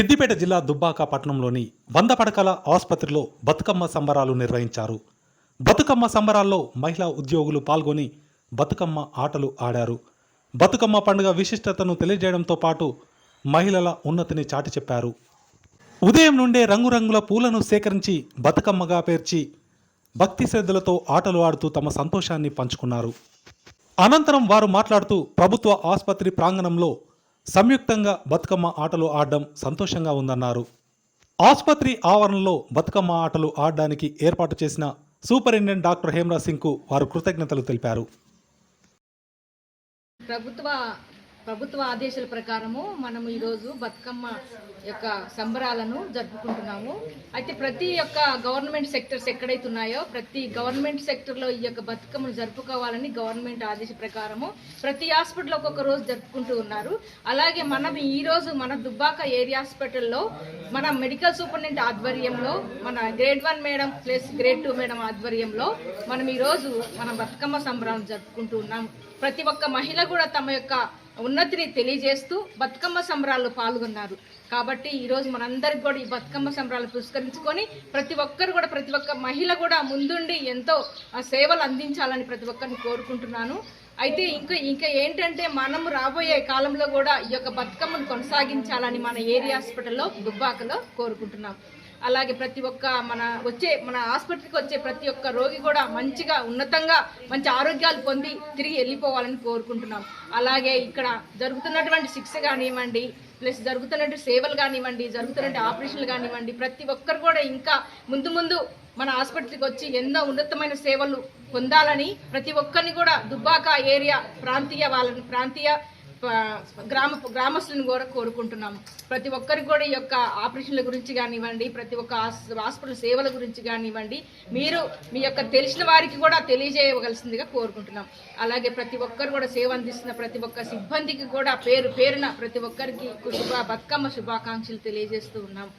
సిద్దిపేట జిల్లా దుబ్బాక పట్టణంలోని వంద పడకల ఆసుపత్రిలో బతుకమ్మ సంబరాలు నిర్వహించారు. బతుకమ్మ సంబరాల్లో మహిళా ఉద్యోగులు పాల్గొని బతుకమ్మ ఆటలు ఆడారు. బతుకమ్మ పండుగ విశిష్టతను తెలియజేయడంతో పాటు మహిళల ఉన్నతిని చాటి చెప్పారు. ఉదయం నుండే రంగురంగుల పూలను సేకరించి బతుకమ్మగా పేర్చి భక్తి శ్రద్ధలతో ఆటలు ఆడుతూ తమ సంతోషాన్ని పంచుకున్నారు. అనంతరం వారు మాట్లాడుతూ ప్రభుత్వ ఆసుపత్రి ప్రాంగణంలో సంయుక్తంగా బతుకమ్మ ఆటలు ఆడడం సంతోషంగా ఉందన్నారు. ఆసుపత్రి ఆవరణలో బతుకమ్మ ఆటలు ఆడడానికి ఏర్పాటు చేసిన సూపరింటెండెంట్ డాక్టర్ హేమరాజ్ సింగ్కు వారు కృతజ్ఞతలు తెలిపారు. ప్రభుత్వ ప్రభుత్వ ఆదేశాల ప్రకారము మనం ఈరోజు బతుకమ్మ యొక్క సంబరాలను జరుపుకుంటున్నాము. అయితే ప్రతి ఒక్క గవర్నమెంట్ సెక్టర్స్ ఎక్కడైతే ఉన్నాయో ప్రతి గవర్నమెంట్ సెక్టర్లో ఈ యొక్క బతుకమ్మను జరుపుకోవాలని గవర్నమెంట్ ఆదేశ ప్రకారము ప్రతి హాస్పిటల్ ఒక్కొక్క రోజు జరుపుకుంటూ ఉన్నారు. అలాగే మనం ఈరోజు మన దుబ్బాక ఏరియా హాస్పిటల్లో మన మెడికల్ సూపరింటెండెంట్ ఆధ్వర్యంలో మన grade one madam plus grade two madam ఆధ్వర్యంలో మనం ఈరోజు మన బతుకమ్మ సంబరాలను జరుపుకుంటూ ఉన్నాం ప్రతి ఒక్క మహిళ కూడా తమ యొక్క ఉన్నతిని తెలియజేస్తూ బతుకమ్మ సంబరాల్లో పాల్గొన్నారు. కాబట్టి ఈరోజు మనందరికి కూడా ఈ బతుకమ్మ సంబరాలు పురస్కరించుకొని ప్రతి ఒక్కరు కూడా ప్రతి ఒక్క మహిళ కూడా ముందుండి ఎంతో సేవలు అందించాలని ప్రతి ఒక్కరిని కోరుకుంటున్నాను. అయితే ఇంకా ఇంకా ఏంటంటే మనం రాబోయే కాలంలో కూడా ఈ యొక్క బతుకమ్మను కొనసాగించాలని మన ఏరియా హాస్పిటల్లో దుబ్బాకలో కోరుకుంటున్నాం. అలాగే ప్రతి ఒక్క మన వచ్చే మన ఆసుపత్రికి వచ్చే ప్రతి ఒక్క రోగి కూడా మంచిగా ఉన్నతంగా మంచి ఆరోగ్యాలు పొంది తిరిగి వెళ్ళిపోవాలని కోరుకుంటున్నాం. అలాగే ఇక్కడ జరుగుతున్నటువంటి శిక్ష కానివ్వండి ప్లస్ జరుగుతున్నటువంటి సేవలు కానివ్వండి జరుగుతున్నటువంటి ఆపరేషన్లు కానివ్వండి ప్రతి ఒక్కరు కూడా ఇంకా ముందు ముందు మన ఆసుపత్రికి వచ్చి ఎన్నో ఉన్నతమైన సేవలు పొందాలని ప్రతి ఒక్కరిని కూడా దుబ్బాక ఏరియా ప్రాంతీయ వాళ్ళని ప్రాంతీయ గ్రామ గ్రామస్తులను కూడా కోరుకుంటున్నాం ప్రతి ఒక్కరికి కూడా ఈ యొక్క ఆపరేషన్ల గురించి కానివ్వండి ప్రతి ఒక్క హాస్పిటల్ సేవల గురించి కానివ్వండి మీరు మీ యొక్క తెలిసిన వారికి కూడా తెలియజేయవలసిందిగా కోరుకుంటున్నాం. అలాగే ప్రతి ఒక్కరు కూడా సేవ అందిస్తున్న ప్రతి ఒక్క సిబ్బందికి కూడా పేరు పేరున ప్రతి ఒక్కరికి శుభ బతుకమ్మ శుభాకాంక్షలు తెలియజేస్తూ ఉన్నాం.